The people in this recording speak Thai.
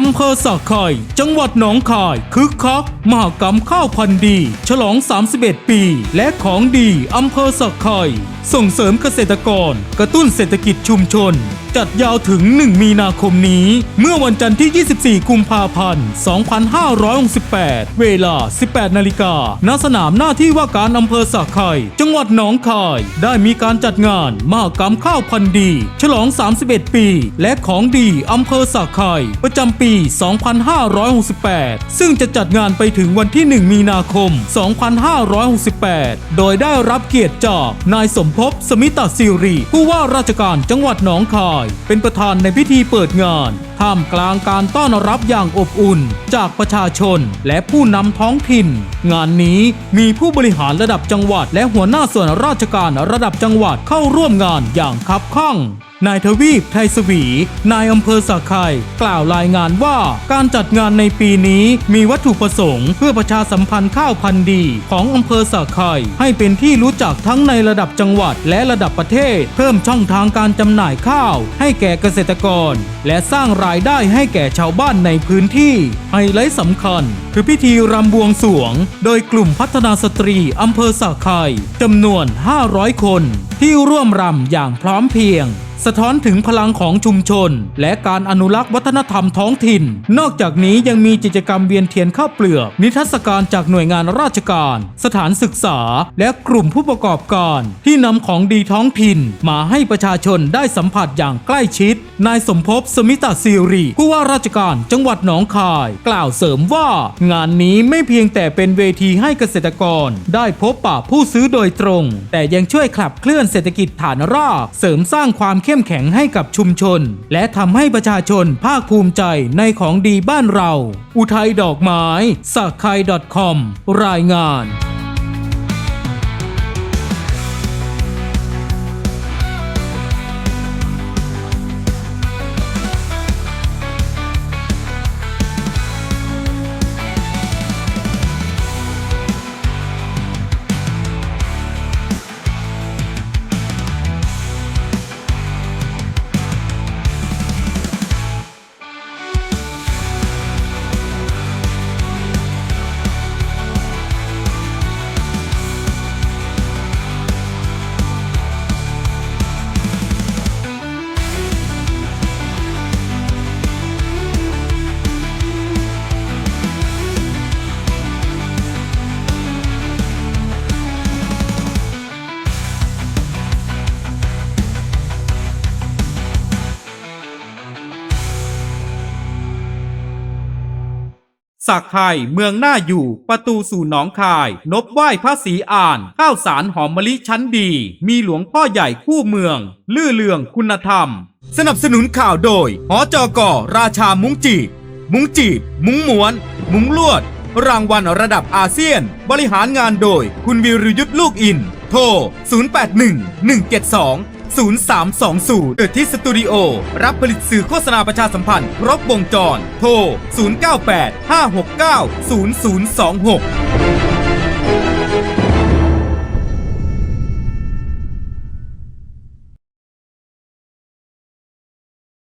อำเภอสักไข่ จังหวัดหนองคาย คึกคัก มหกรรมข้าวพันธุ์ดี ฉลอง 31 ปี และของดีอำเภอสักไข่ ส่งเสริมเกษตรกร กระตุ้นเศรษฐกิจชุมชน จัดยาวถึง 1 มีนาคมนี้ เมื่อวันจันทร์ที่ 24 กุมภาพันธ์ 2568 เวลา 18 นาฬิกา ณ สนามหน้าที่ว่าการอำเภอสักไข่ จังหวัดหนองคาย ได้มีการจัดงานมหกรรมข้าวพันธุ์ดี ฉลอง 31 ปี และของดีอำเภอสักไข่ประจำปี 2568 ซึ่งจะจัดงานไปถึงวันที่ 1 มีนาคม 2568 โดยได้รับเกียรติจากนายสมภพสมิตาสิริผู้ว่าราชการจังหวัดหนองคายเป็นประธานในพิธีเปิดงาน ท่ามกลางการต้อนรับอย่างอบอุ่น จากประชาชนและผู้นำท้องถิ่น งานนี้มีผู้บริหารระดับจังหวัด และหัวหน้าส่วนราชการระดับจังหวัดเข้าร่วมงานอย่างคับข้างนายทวีปไทยสวี นายอำเภอสักไข่กล่าวรายงานว่าการจัดงานในปีนี้มีวัตถุประสงค์ เพื่อประชาสัมพันธ์ข้าวพันธุ์ดี ของอำเภอสักไข่ให้เป็นที่รู้จักทั้งในระดับจังหวัดและระดับประเทศ เพิ่มช่องทางการจำหน่ายข้าว ให้แก่เกษตรกร และสร้างรายายได้ให้แก่ชาวบ้านในพื้นที่ ไฮไลท์สำคัญ คือพิธีรำบวงสวง โดยกลุ่มพัฒนาสตรีอำเภอสักไข่จำนวน 500 คน ที่ร่วมรำอย่างพร้อมเพียงสะท้อนถึงพลังของชุมชน และการอนุรักษ์วัฒนธรรมท้องถิ่น นอกจากนี้ยังมีกิจกรรมเวียนเทียนข้าวเปลือก นิทรรศการจากหน่วยงานราชการ สถานศึกษา และกลุ่มผู้ประกอบการ ที่นำของดีท้องถิ่น มาให้ประชาชนได้สัมผัสอย่างใกล้ชิด นายสมภพสมิตาซีรีผู้ว่าราชการจังหวัดหนองคาย กล่าวเสริมว่า งานนี้ไม่เพียงแต่เป็นเวทีให้เกษตรกร ได้พบปะผู้ซื้อโดยตรง แต่ยังช่วยขับเคลื่อนเศรษฐกิจฐานรากเสริมสร้างความเข้มแข็งให้กับชุมชน และทำให้ประชาชนภาคภูมิใจในของดีบ้านเรา อุทัยดอกไม้สักไค .com รายงาน สักไทยเมืองหน่าอยู่ ประตูสู่หนองคาย นบไหว้พระศรีอ่าน ข้าวสารหอมมะลิชั้นดี มีหลวงพ่อใหญ่คู่เมือง ลื่อเลืองคุณธรรม สนับสนุนข่าวโดยหอจอกอราชามุ้งจีบ มุ้งจีบ มุ้งม้วน มุ้งลวด รางวัลระดับอาเซียน บริหารงานโดย คุณวิรยุทธ์ลูกอิน โทร 081 172 0320เกิดที่สตูดิโอ รับผลิตสื่อโฆษณาประชาสัมพันธ์ครบวงจร โทร 098 569 0026